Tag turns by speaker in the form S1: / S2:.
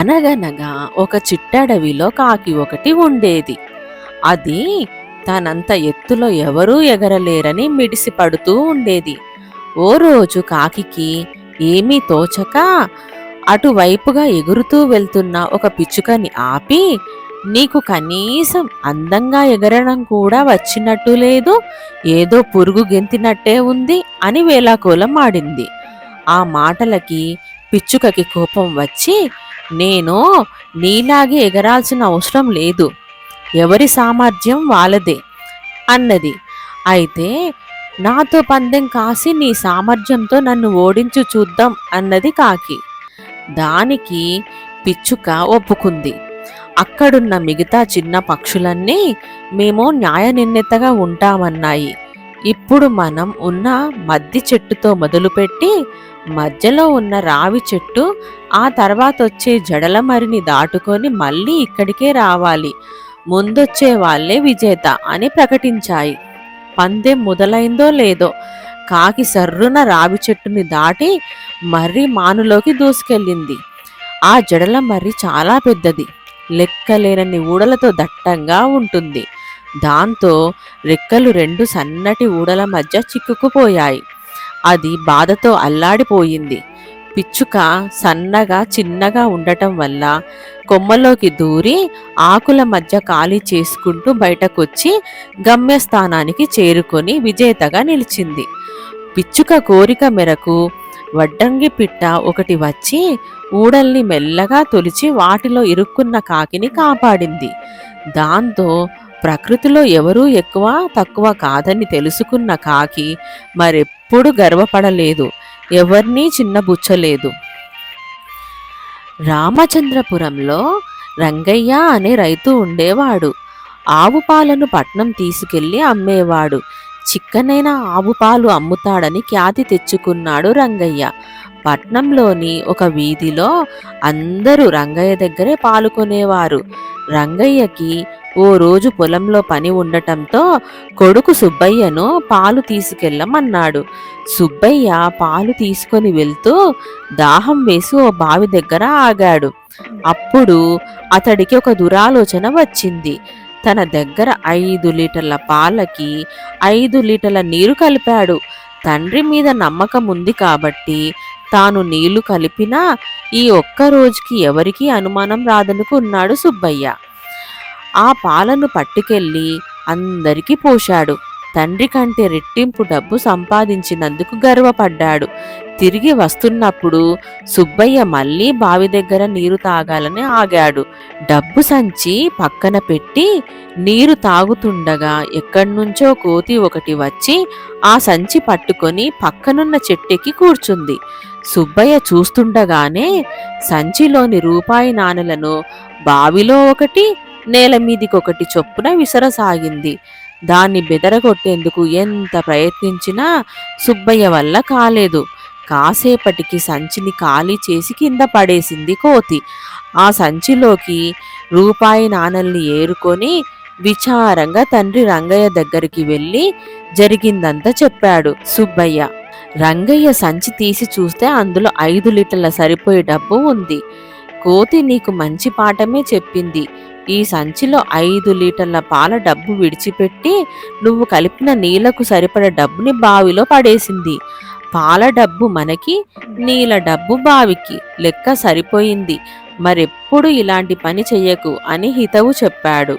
S1: అనగనగా ఒక చిట్టడవిలో కాకి ఒకటి ఉండేది. అది తనంత ఎత్తులో ఎవరూ ఎగరలేరని మిడిసిపడుతూ ఉండేది. ఓ రోజు కాకికి ఏమీ తోచక అటువైపుగా ఎగురుతూ వెళ్తున్న ఒక పిచ్చుకని ఆపి నీకు కనీసం అందంగా ఎగరడం కూడా వచ్చినట్టు లేదు. ఏదో పురుగు గెంతినట్టే ఉంది అని వేలాకోలం ఆడింది. ఆ మాటలకి పిచ్చుకకి కోపం వచ్చి నేను నీలాగే ఎగరాల్సిన అవసరం లేదు. ఎవరి సామర్థ్యం వాళ్ళదే అన్నది. అయితే నాతో పందెం కాసి నీ సామర్థ్యంతో నన్ను ఓడించు చూద్దాం అన్నది కాకి. దానికి పిచ్చుక ఒప్పుకుంది. అక్కడున్న మిగతా చిన్న పక్షులన్నీ మేము న్యాయ నిర్ణెతగా ఉంటామన్నాయి. ఇప్పుడు మనం ఉన్న మద్ది చెట్టుతో మొదలుపెట్టి మధ్యలో ఉన్న రావి చెట్టు ఆ తర్వాత వచ్చే జడల మరిని దాటుకొని మళ్ళీ ఇక్కడికే రావాలి. ముందొచ్చే వాళ్ళే విజేత అని ప్రకటించాయి. పందెం మొదలైందో లేదో కాకి సర్రున రావి చెట్టుని దాటి మర్రి మానులోకి దూసుకెళ్ళింది. ఆ జడల మర్రి చాలా పెద్దది. లెక్కలేనన్ని ఊడలతో దట్టంగా ఉంటుంది. దాంతో రెక్కలు రెండు సన్నటి ఊడల మధ్య చిక్కుకుపోయాయి. అది బాధతో అల్లాడిపోయింది. పిచ్చుక సన్నగా చిన్నగా ఉండటం వల్ల కొమ్మలోకి దూరి ఆకుల మధ్య ఖాళీ చేసుకుంటూ బయటకొచ్చి గమ్యస్థానానికి చేరుకొని విజేతగా నిలిచింది. పిచ్చుక కోరిక మేరకు వడ్డంగి పిట్ట ఒకటి వచ్చి ఊడల్ని మెల్లగా తొలిచి వాటిలో ఇరుక్కున్న కాకిని కాపాడింది. దాంతో ప్రకృతిలో ఎవరూ ఎక్కువ తక్కువ కాదని తెలుసుకున్న కాకి మరెప్పుడు గర్వపడలేదు. ఎవరినీ చిన్నబుచ్చలేదు రామచంద్రపురంలో రంగయ్య అనే రైతు ఉండేవాడు. ఆవు పాలను పట్నం తీసుకెళ్ళి అమ్మేవాడు. చిక్కనైన ఆవు పాలు అమ్ముతాడని ఖ్యాతి తెచ్చుకున్నాడు రంగయ్య. పట్నంలోని ఒక వీధిలో అందరూ రంగయ్య దగ్గరే పాలు కొనేవారు. రంగయ్యకి ఓ రోజు పొలంలో పని ఉండటంతో కొడుకు సుబ్బయ్యను పాలు తీసుకెళ్ళమన్నాడు. సుబ్బయ్య పాలు తీసుకొని వెళ్తూ దాహం వేసి ఓ బావి దగ్గర ఆగాడు. అప్పుడు అతడికి ఒక దురాలోచన వచ్చింది. తన దగ్గర ఐదు లీటర్ల పాలకి ఐదు లీటర్ల నీరు కలిపాడు. తండ్రి మీద నమ్మకం ఉంది కాబట్టి తాను నీళ్ళు కలిపినా ఈ ఒక్క రోజుకి ఎవరికీ అనుమానం రాదనుకున్నాడు సుబ్బయ్య. ఆ పాలను పట్టుకెళ్ళి అందరికీ పోశాడు. తండ్రి కంటే రెట్టింపు డబ్బు సంపాదించినందుకు గర్వపడ్డాడు. తిరిగి వస్తున్నప్పుడు సుబ్బయ్య మళ్ళీ బావి దగ్గర నీరు తాగాలని ఆగాడు. డబ్బు సంచి పక్కన పెట్టి నీరు తాగుతుండగా ఎక్కడి నుంచో కోతి ఒకటి వచ్చి ఆ సంచి పట్టుకొని పక్కనున్న చెట్టెక్కి కూర్చుంది. సుబ్బయ్య చూస్తుండగానే సంచిలోని రూపాయి నాణెలను బావిలో ఒకటి నేల మీదికొకటి చొప్పున విసరసాగింది. దాన్ని బెదరగొట్టేందుకు ఎంత ప్రయత్నించినా సుబ్బయ్య వల్ల కాలేదు. కాసేపటికి సంచిని ఖాళీ చేసి కింద పడేసింది కోతి. ఆ సంచిలోకి రూపాయి నాణల్ని ఏరుకొని విచారంగా తండ్రి రంగయ్య దగ్గరికి వెళ్ళి జరిగిందంతా చెప్పాడు సుబ్బయ్య. రంగయ్య సంచి తీసి చూస్తే అందులో ఐదు లీటర్ల సరిపోయే డబ్బు ఉంది. కోతి నీకు మంచి పాఠమే చెప్పింది. ఈ సంచిలో ఐదు లీటర్ల పాల డబ్బు విడిచిపెట్టి నువ్వు కలిపిన నీళ్ళకు సరిపడ డబ్బుని బావిలో పడేసింది. పాల డబ్బు మనకి నీళ్ళ డబ్బు బావికి లెక్క సరిపోయింది. మరెప్పుడు ఇలాంటి పని చెయ్యకు అని హితవు చెప్పాడు.